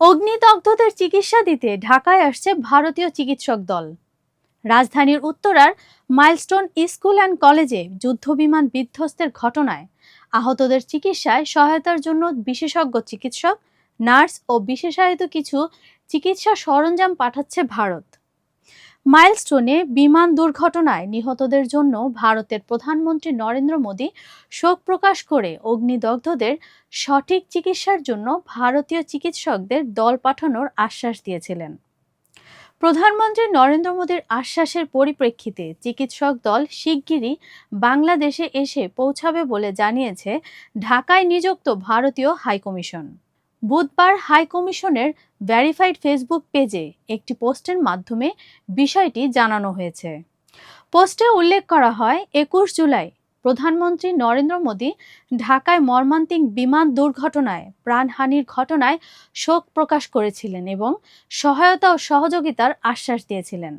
অগ্নিদগ্ধদের চিকিৎসা দিতে ঢাকায় আসছে ভারতীয় চিকিৎসক দল। রাজধানীর উত্তরার মাইলস্টোন স্কুল অ্যান্ড কলেজে যুদ্ধবিমান বিধ্বস্তের ঘটনায় আহতদের চিকিৎসায় সহায়তার জন্য বিশেষজ্ঞ চিকিৎসক, নার্স ও বিশেষায়িত কিছু চিকিৎসা সরঞ্জাম পাঠাচ্ছে ভারত। মাইলস্টোনে বিমান দুর্ঘটনায় নিহতদের জন্য ভারতের প্রধানমন্ত্রী নরেন্দ্র মোদী শোক প্রকাশ করে অগ্নিদগ্ধদের সঠিক চিকিৎসার জন্য ভারতীয় চিকিৎসকদের দল পাঠানোর আশ্বাস দিয়েছিলেন। প্রধানমন্ত্রী নরেন্দ্র মোদীর আশ্বাসের পরিপ্রেক্ষিতে চিকিৎসক দল শিগগিরই বাংলাদেশে এসে পৌঁছাবে বলে জানিয়েছে ঢাকায় নিযুক্ত ভারতীয় হাইকমিশন। বুধবার হাইকমিশনের ভ্যারিফাইড ফেসবুক পেজে একটি পোস্টের মাধ্যমে বিষয়টি জানানো হয়েছে। পোস্টে উল্লেখ করা হয়, একুশ জুলাই প্রধানমন্ত্রী নরেন্দ্র মোদী ঢাকায় মর্মান্তিক বিমান দুর্ঘটনায় প্রাণহানির ঘটনায় শোক প্রকাশ করেছিলেন এবং সহায়তা ও সহযোগিতার আশ্বাস দিয়েছিলেন।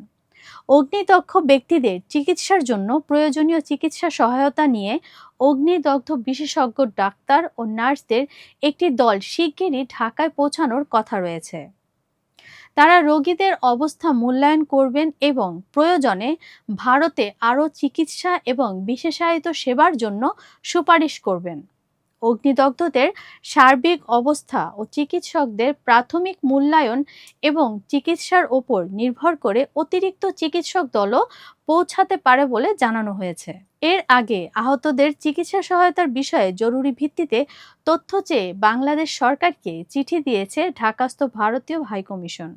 অগ্নিদগ্ধ ব্যক্তিদের চিকিৎসার জন্য প্রয়োজনীয় চিকিৎসা সহায়তা নিয়ে অগ্নিদগ্ধ বিশেষজ্ঞ, ডাক্তার ও নার্সদের একটি দল শিগগিরই ঢাকায় পৌঁছানোর কথা রয়েছে। তারা রোগীদের অবস্থা মূল্যায়ন করবেন এবং প্রয়োজনে ভারতে আরও চিকিৎসা এবং বিশেষায়িত সেবার জন্য সুপারিশ করবেন। অগ্নিদগ্ধদের সার্বিক অবস্থা ও চিকিৎসকদের প্রাথমিক মূল্যায়ন এবং চিকিৎসার ওপর নির্ভর করে অতিরিক্ত চিকিৎসক দলও পৌঁছাতে পারে বলে জানানো হয়েছে। এর আগে আহতদের চিকিৎসা সহায়তার বিষয়ে জরুরি ভিত্তিতে তথ্য চেয়ে বাংলাদেশ সরকারকে চিঠি দিয়েছে ঢাকাস্থ ভারতীয় হাইকমিশন।